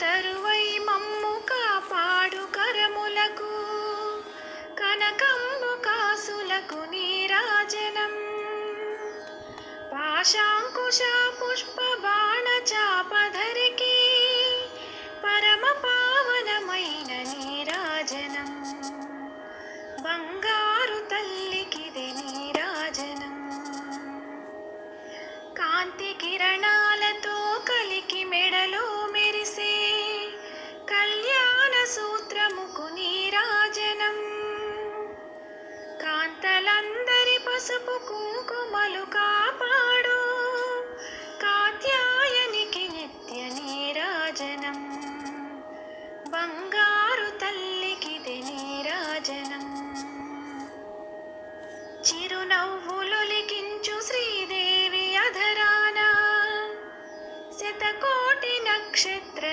తరువై మమ్ము కాపాడు కరములకు కనకమ్ము కాసులకు నీరాజనం. పాశాంకుశ పుష్ప బాణ చాపధరికి పరమ పావనమైన నీరాజనం. బంగారు తల్లికిది నీరాజనం. కాంతి కిరణాలతో పసుపు కుంకుమలు కాపాడు. కాత్యాయనికి నిత్య నీరాజనం బంగారు తల్లికిది నీరాజనం చిరునవ్వులొలికించు శ్రీదేవి అధరాన. శతకోటి నక్షత్ర